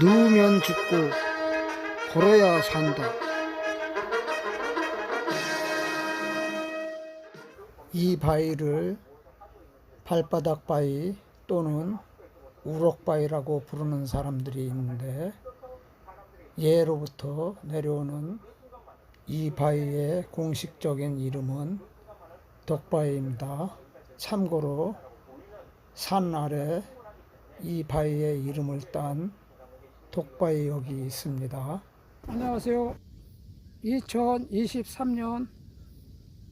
누우면 죽고 걸어야 산다. 이 바위를 발바닥 바위 또는 우럭 바위라고 부르는 사람들이 있는데 예로부터 내려오는 이 바위의 공식적인 이름은 덕바위입니다. 참고로 산 아래 이 바위의 이름을 딴 독바위역이 있습니다. 안녕하세요. 2023년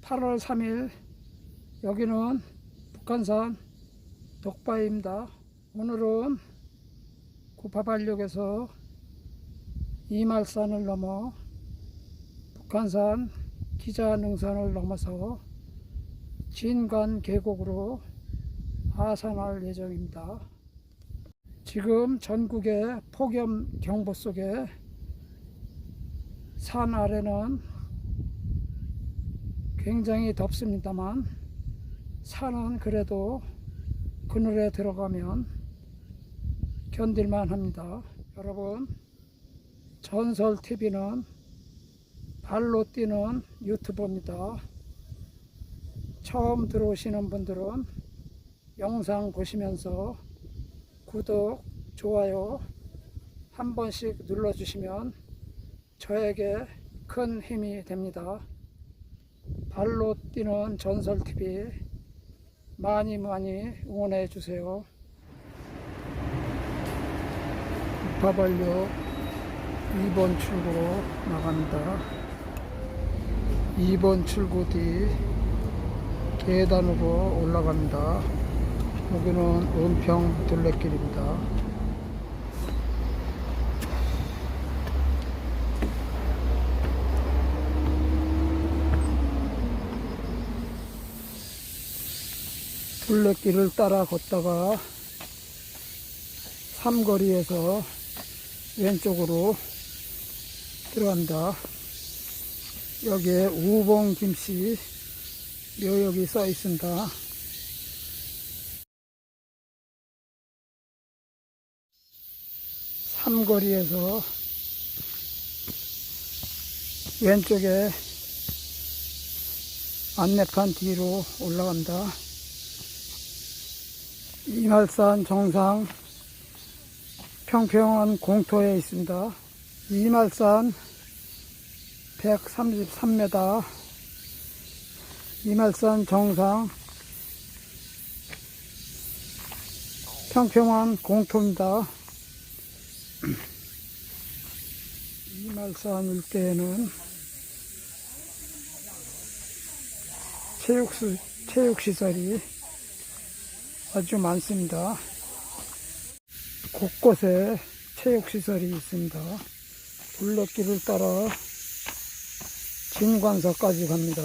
8월 3일 여기는 북한산 독바위입니다. 오늘은 구파발역에서 이말산을 넘어 북한산 기자능선을 넘어서 진관 계곡으로 하산할 예정입니다. 지금 전국의 폭염 경보 속에 산 아래는 굉장히 덥습니다만 산은 그래도 그늘에 들어가면 견딜만 합니다. 여러분, 전설 TV는 발로 뛰는 유튜버입니다. 처음 들어오시는 분들은 영상 보시면서 구독, 좋아요 한 번씩 눌러주시면 저에게 큰 힘이 됩니다. 발로 뛰는 전설TV 많이 많이 응원해 주세요. 바발역 2번 출구로 나갑니다. 2번 출구 뒤 계단으로 올라갑니다. 여기는 은평 둘레길입니다. 둘레길을 따라 걷다가 삼거리에서 왼쪽으로 들어간다. 여기에 우봉 김씨 묘역이 써 있습니다. 삼거리에서 왼쪽에 안내판 뒤로 올라간다. 이말산 정상 평평한 공터에 있습니다. 이말산 133m 이말산 정상 평평한 공터입니다. 이말산 일대에는 체육수, 체육시설이 아주 많습니다. 곳곳에 체육시설이 있습니다. 둘레길을 따라 진관사까지 갑니다.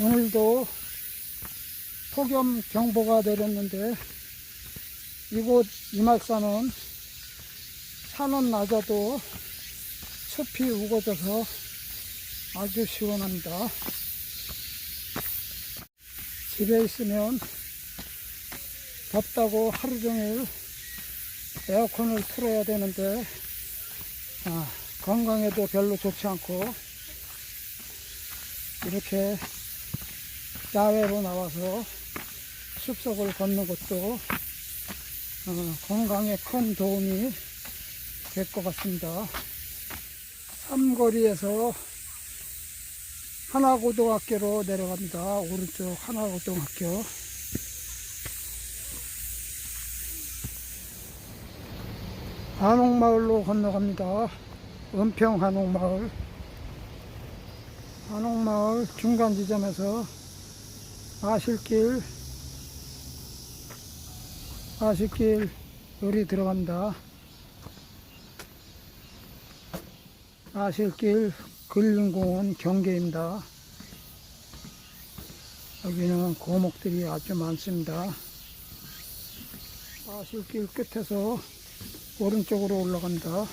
오늘도 폭염 경보가 내렸는데 이곳 이말산은 산은 낮아도 숲이 우거져서 아주 시원합니다. 집에 있으면 덥다고 하루 종일 에어컨을 틀어야 되는데 아, 건강에도 별로 좋지 않고 이렇게 야외로 나와서 숲속을 걷는 것도 어, 건강에 큰 도움이 될 것 같습니다. 삼거리에서 하나고등학교로 내려갑니다. 오른쪽 하나고등학교. 한옥마을로 건너갑니다. 은평 한옥마을. 한옥마을 중간 지점에서 아실길, 아실길 요리 들어갑니다. 아실길 근린공원 경계입니다. 여기는 고목들이 아주 많습니다. 아실길 끝에서 오른쪽으로 올라간다.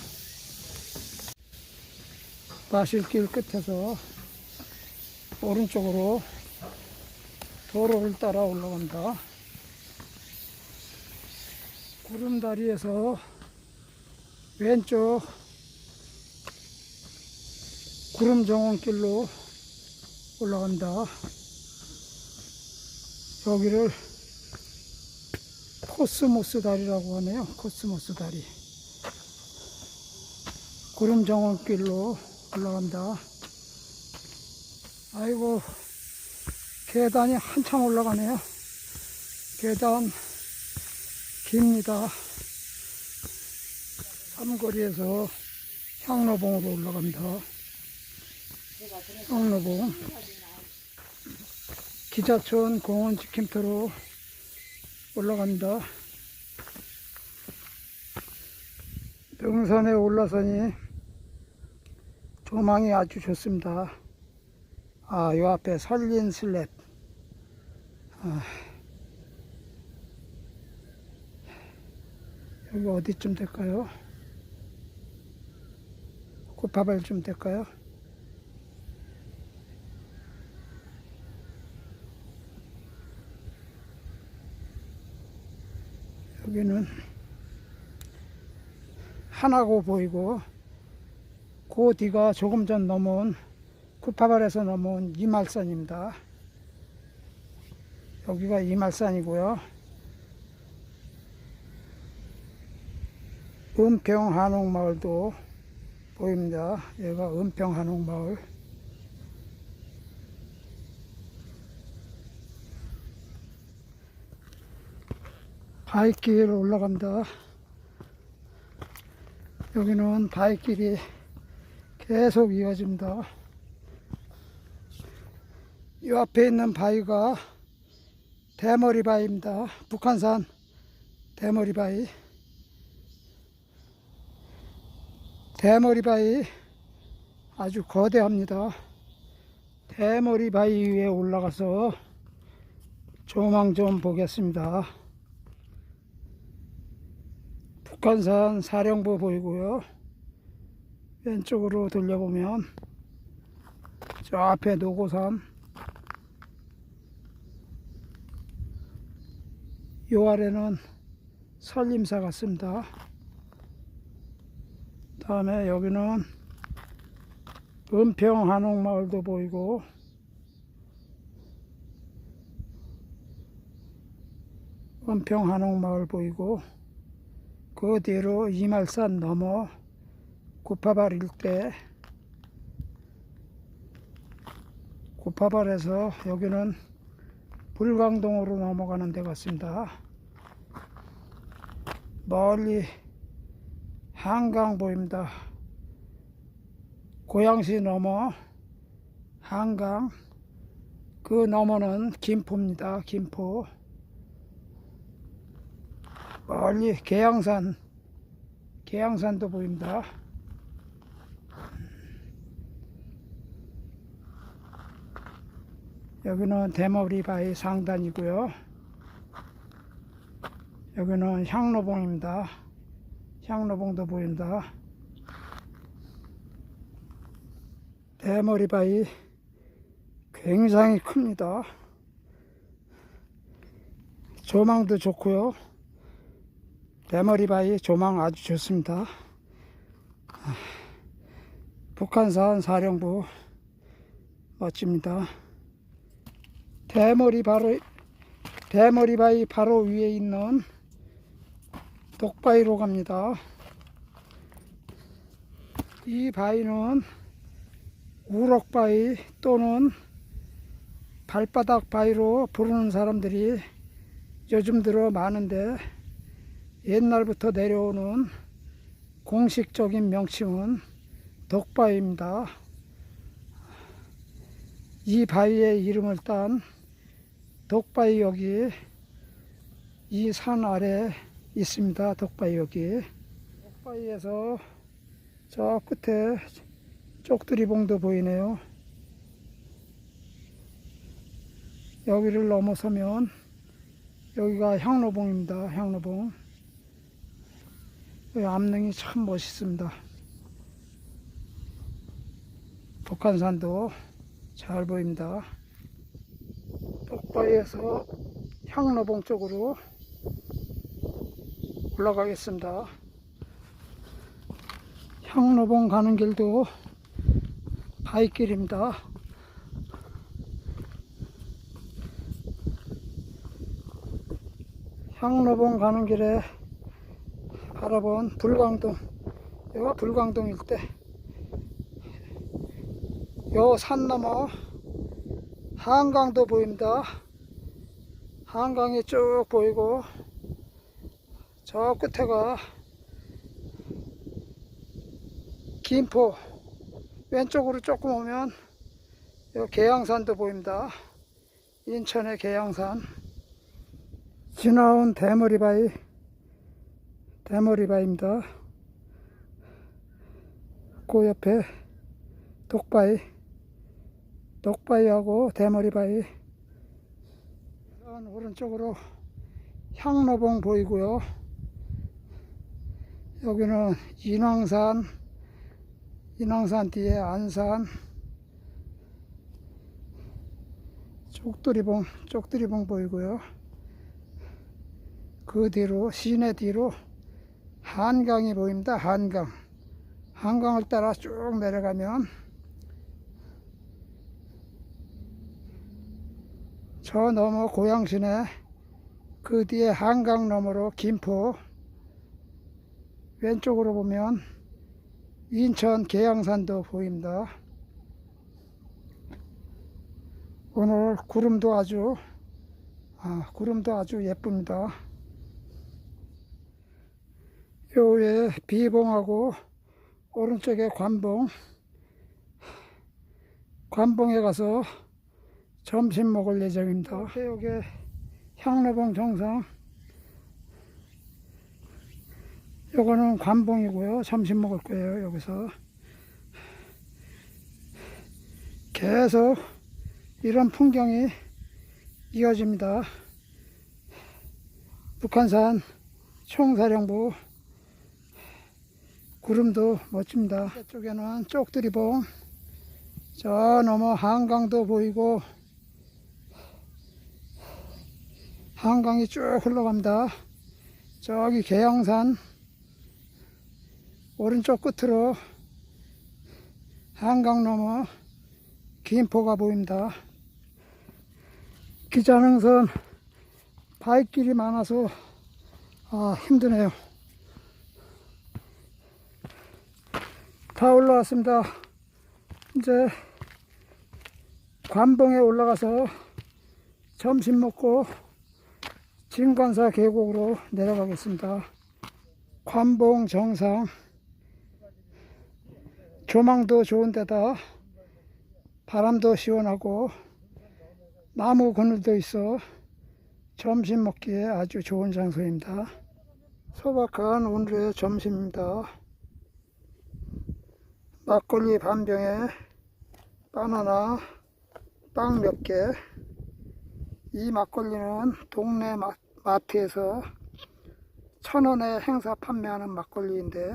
마실길 끝에서 오른쪽으로 도로를 따라 올라간다. 구름다리에서 왼쪽 구름 정원길로 올라간다. 여기를 코스모스 다리라고 하네요. 코스모스 다리. 구름 정원길로 올라간다. 아이고, 계단이 한참 올라가네요. 계단 깁니다. 삼거리에서 향로봉으로 올라갑니다. 향로봉. 기자촌 공원 지킴터로 올라간다. 등산에 올라서니 조망이 아주 좋습니다. 아, 요 앞에 설린 슬랩. 아, 여기 어디쯤 될까요? 고파발쯤 될까요? 여기는 하나고 보이고 그 뒤가 조금 전 넘어온 구파발에서 넘어온 이말산입니다. 여기가 이말산이고요. 은평 한옥마을도 보입니다. 여기가 은평 한옥마을. 바위길 올라간다. 여기는 바위길이 계속 이어집니다. 이 앞에 있는 바위가 대머리 바위입니다. 북한산 대머리 바위. 대머리 바위 아주 거대합니다. 대머리 바위 위에 올라가서 조망 좀 보겠습니다. 북한산 사령부 보이고요. 왼쪽으로 돌려보면 저 앞에 노고산 요 아래는 설림사 같습니다. 다음에 여기는 은평 한옥마을도 보이고 은평 한옥마을 보이고 그 뒤로 이말산 넘어 구파발 일대 구파발에서 여기는 불광동으로 넘어가는 데 같습니다. 멀리 한강 보입니다. 고양시 넘어 한강 그 너머는 김포입니다. 김포 멀리 계양산 계양산도 보입니다. 여기는 대머리 바위 상단이고요. 여기는 향로봉입니다. 향로봉도 보인다. 대머리 바위 굉장히 큽니다. 조망도 좋고요. 대머리 바위 조망 아주 좋습니다. 북한산 사령부 멋집니다. 대머리 바로 대머리 바위 바로 위에 있는 독바위로 갑니다. 이 바위는 우럭바위 또는 발바닥 바위로 부르는 사람들이 요즘 들어 많은데 옛날부터 내려오는 공식적인 명칭은 독바위입니다. 이 바위의 이름을 딴 독바위역이 이 산 아래 있습니다. 독바위역이. 독바위에서 저 끝에 쪽두리봉도 보이네요. 여기를 넘어서면 여기가 향로봉입니다. 향로봉. 이 암릉이 참 멋있습니다. 북한산도 잘 보입니다. 독바위에서 향로봉 쪽으로 올라가겠습니다. 향로봉 가는 길도 바위길입니다. 향로봉 가는 길에 바라본 불광동, 여기가 불광동 일대. 요 산 너머 한강도 보입니다. 한강이 쭉 보이고 저 끝에가 김포 왼쪽으로 조금 오면 요 계양산도 보입니다. 인천의 계양산 지나온 대머리바위 대머리바위입니다. 그 옆에 독바위 독바위하고 대머리바위 오른쪽으로 향로봉 보이고요. 여기는 인왕산, 인왕산 뒤에 안산, 쪽두리봉, 쪽두리봉 보이고요. 그 뒤로, 시내 뒤로 한강이 보입니다. 한강. 한강을 따라 쭉 내려가면 저 너머 고양시내 그 뒤에 한강 너머로 김포 왼쪽으로 보면 인천 계양산도 보입니다. 오늘 구름도 아주 아, 구름도 아주 예쁩니다. 요 위에 비봉하고 오른쪽에 관봉 관봉에 가서 점심 먹을 예정입니다. 여기 향로봉 정상 요거는 관봉이고요. 점심 먹을 거예요. 여기서 계속 이런 풍경이 이어집니다. 북한산 총사령부 구름도 멋집니다. 이쪽에는 쪽두리봉 저 너머 한강도 보이고 한강이 쭉 흘러갑니다. 저기 계양산 오른쪽 끝으로 한강 넘어 김포가 보입니다. 기자능선 바위길이 많아서 아, 힘드네요. 다 올라왔습니다. 이제 관봉에 올라가서 점심 먹고 진관사 계곡으로 내려가겠습니다. 관봉 정상 조망도 좋은 데다 바람도 시원하고 나무 그늘도 있어 점심 먹기에 아주 좋은 장소입니다. 소박한 오늘의 점심입니다. 막걸리 반 병에 바나나 빵 몇 개. 이 막걸리는 동네 마, 마트에서 천 원에 행사 판매하는 막걸리인데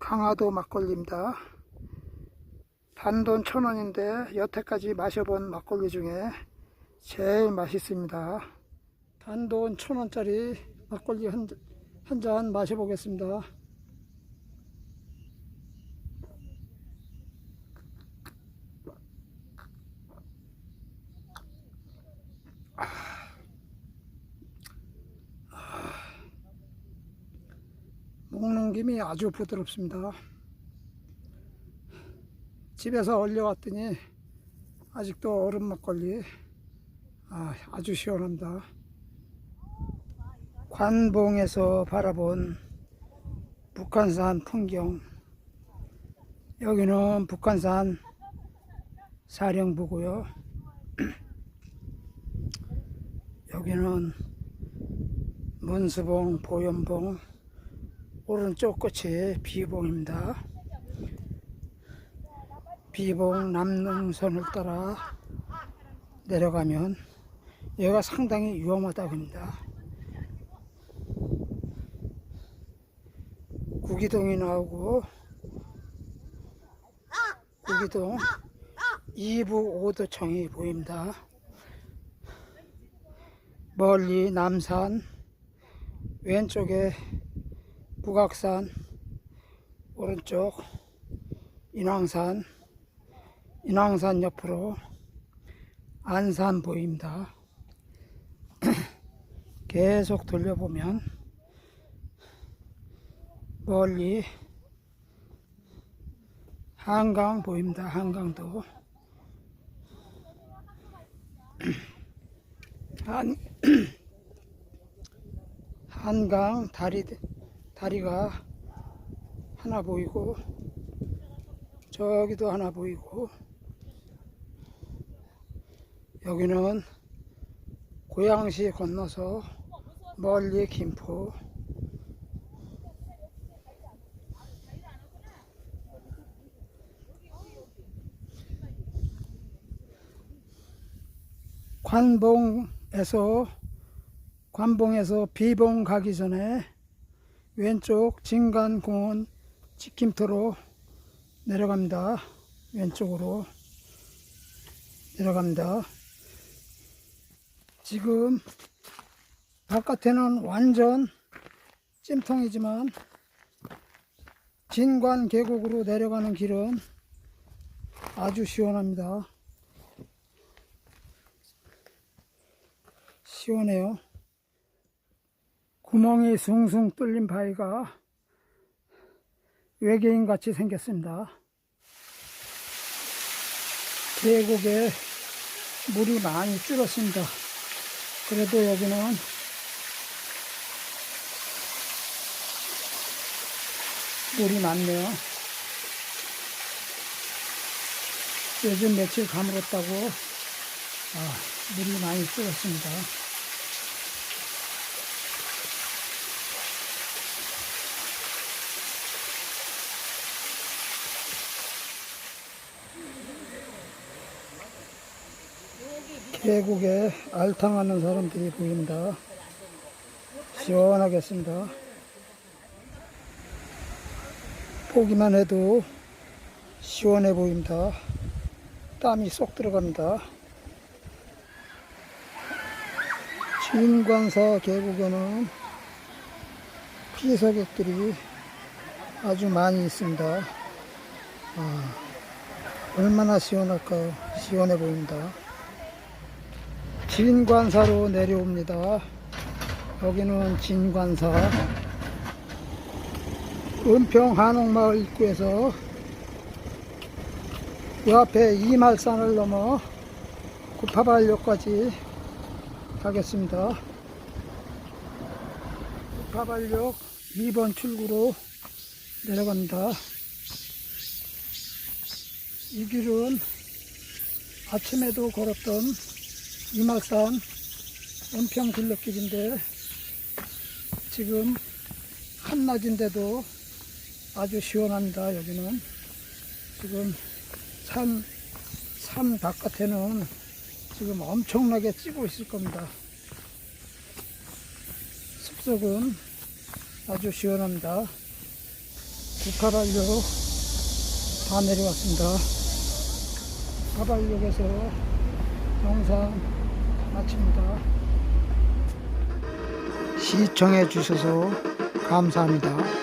강화도 막걸리입니다. 단돈 천 원인데 여태까지 마셔본 막걸리 중에 제일 맛있습니다. 단돈 천 원짜리 막걸리 한잔 마셔보겠습니다. 먹는 김이 아주 부드럽습니다. 집에서 얼려왔더니 아직도 얼음 막걸리 아, 아주 시원합니다. 관봉에서 바라본 북한산 풍경 여기는 북한산 사령부고요. 여기는 문수봉, 보연봉 오른쪽 끝이 비봉입니다. 비봉 남능선을 따라 내려가면 여기가 상당히 위험하다고 합니다. 구기동이 나오고 구기동 2부 5도청이 보입니다. 멀리 남산 왼쪽에 북악산 오른쪽 인왕산 인왕산 옆으로 안산 보입니다. 계속 돌려보면 멀리 한강 보입니다. 한강도 한 한강 다리 다리가 하나 보이고 저기도 하나 보이고 여기는 고양시 건너서 멀리 김포. 관봉에서 관봉에서 비봉 가기 전에 왼쪽 진간공원 지킴터로 내려갑니다. 왼쪽으로 내려갑니다. 지금 바깥에는 완전 찜통이지만 진관 계곡으로 내려가는 길은 아주 시원합니다. 시원해요. 구멍이 숭숭 뚫린 바위가 외계인 같이 생겼습니다. 계곡에 물이 많이 줄었습니다. 그래도 여기는 물이 많네요. 요즘 며칠 가물었다고 아, 물이 많이 줄었습니다. 계곡에 알탕하는 사람들이 보입니다. 시원하겠습니다. 보기만 해도 시원해 보입니다. 땀이 쏙 들어갑니다. 진관사 계곡에는 피서객들이 아주 많이 있습니다. 아, 얼마나 시원할까요? 시원해 보입니다. 진관사로 내려옵니다. 여기는 진관사. 은평 한옥마을 입구에서 그 앞에 이말산을 넘어 구파발역까지 가겠습니다. 구파발역 2번 출구로 내려갑니다. 이 길은 아침에도 걸었던 이말산 은평 굴럭길인데 지금 한낮인데도 아주 시원합니다 여기는. 지금 산, 산 바깥에는 지금 엄청나게 찌고 있을 겁니다. 숲속은 아주 시원합니다. 구파발역 다 내려왔습니다. 가발역에서 영상 마칩니다. 시청해 주셔서 감사합니다.